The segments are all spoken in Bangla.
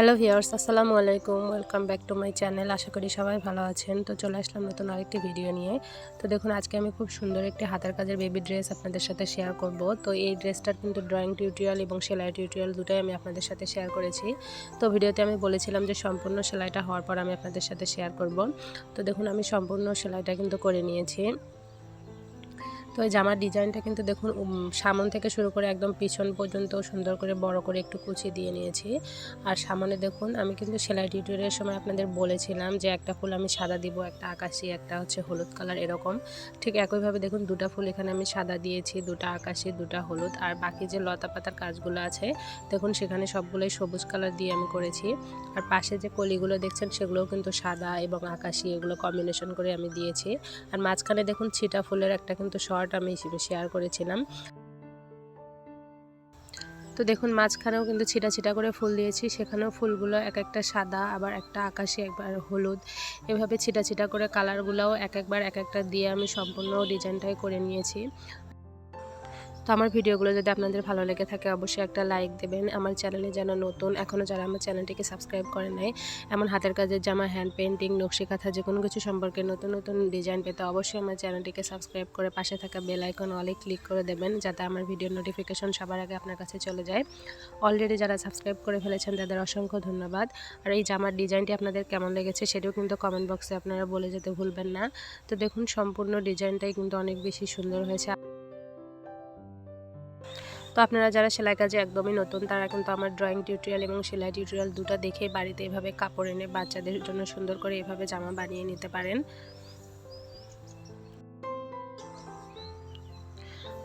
হ্যালো ভিউয়ার্স আসসালামু আলাইকুম। Welcome back to my channel আশা করি সবাই ভালো আছেন। তো চলে আসলাম নতুন আরেকটি ভিডিও নিয়ে। তো দেখুন, আজকে আমি খুব সুন্দর একটি হাতের কাজের বেবি ড্রেস আপনাদের সাথে শেয়ার করব। তো এই ড্রেসটার কিন্তু ড্রয়িং টিউটোরিয়াল এবং সেলাই টিউটোরিয়াল দুটোই আমি আপনাদের সাথে শেয়ার করেছি। তো ভিডিওতে আমি বলেছিলাম যে সম্পূর্ণ সেলাইটা হওয়ার পর আমি আপনাদের সাথে শেয়ার করব। তো দেখুন, আমি সম্পূর্ণ সেলাইটা কিন্তু করে নিয়েছি। তো এই জামার ডিজাইনটা কিন্তু দেখুন সামন থেকে শুরু করে একদম পিছন পর্যন্ত সুন্দর করে বড় করে একটু কুচি দিয়ে নিয়েছি। আর সামনে দেখুন, আমি কিন্তু সেলাই টিউটোরিয়ালের সময় আপনাদের বলেছিলাম যে একটা ফুল আমি সাদা দিব, একটা আকাশি, একটা হচ্ছে হলুদ কালার এরকম। ঠিক একইভাবে দেখুন, দুটা ফুল এখানে আমি সাদা দিয়েছি, দুটা আকাশি, দুটা হলুদ। আর বাকি যে লতা পাতার কাজগুলো আছে, দেখুন সেখানে সবগুলোই সবুজ কালার দিয়ে আমি করেছি। আর পাশে যে কলিগুলো দেখছেন, সেগুলোও কিন্তু সাদা এবং আকাশি, এগুলো কম্বিনেশন করে আমি দিয়েছি। আর মাঝখানে দেখুন, ছিটা ফুলের একটা কিন্তু শর্ট আমি শেয়ার করেছিলাম। তো দেখুন, মাঝখানেও কিন্তু ছিটা ছিটা করে ফুল দিয়েছি, সেখানেও ফুলগুলো এক একটা সাদা, আবার একটা আকাশে, একবার হলুদ। এভাবে ছিটা ছিটা করে কালারগুলোও এক একবার এক একটা দিয়ে আমি সম্পূর্ণ ডিজাইনটাই করে নিয়েছি। তো আমার ভিডিওগুলো যদি আপনাদের ভালো লেগে থাকে, অবশ্যই একটা লাইক দেবেন। আমার চ্যানেলে যেন নতুন এখনও যারা আমার চ্যানেলটিকে সাবস্ক্রাইব করে নেয় এমন হাতের কাজের জামা হ্যান্ড পেন্টিং নকশি কাঁথা, যে কোনো কিছু সম্পর্কে নতুন নতুন ডিজাইন পেতে অবশ্যই আমার চ্যানেলটিকে সাবস্ক্রাইব করে পাশে থাকা বেল আইকন অলে ক্লিক করে দেবেন, যাতে আমার ভিডিওর নোটিফিকেশন সবার আগে আপনার কাছে চলে যায়। অলরেডি যারা সাবস্ক্রাইব করে ফেলেছেন, তাদের অসংখ্য ধন্যবাদ। আর এই জামার ডিজাইনটি আপনাদের কেমন লেগেছে, সেটাও কিন্তু কমেন্ট বক্সে আপনারা বলে যেতে ভুলবেন না। তো দেখুন, সম্পূর্ণ ডিজাইনটাই কিন্তু অনেক বেশি সুন্দর হয়েছে। তো আপনারা যারা সেলাই কাজে একদমই নতুন, তারা কিন্তু আমার ড্রয়িং টিউটোরিয়াল এবং সেলাই টিউটোরিয়াল দুটো দেখে বাড়িতে এভাবে কাপড় এনে বাচ্চাদের জন্য সুন্দর করে এভাবে জামা বানিয়ে নিতে পারেন।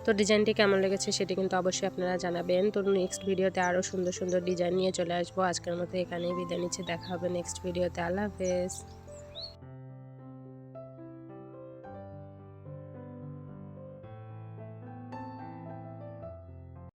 তো ডিজাইনটি কেমন লেগেছে সেটি কিন্তু অবশ্যই আপনারা জানাবেন। তো নেক্সট ভিডিওতে আরও সুন্দর সুন্দর ডিজাইন নিয়ে চলে আসব। আজকের মতো এখানেই বিদায় নিচ্ছি। দেখা হবে নেক্সট ভিডিওতে। আল্লাহ হাফেজ।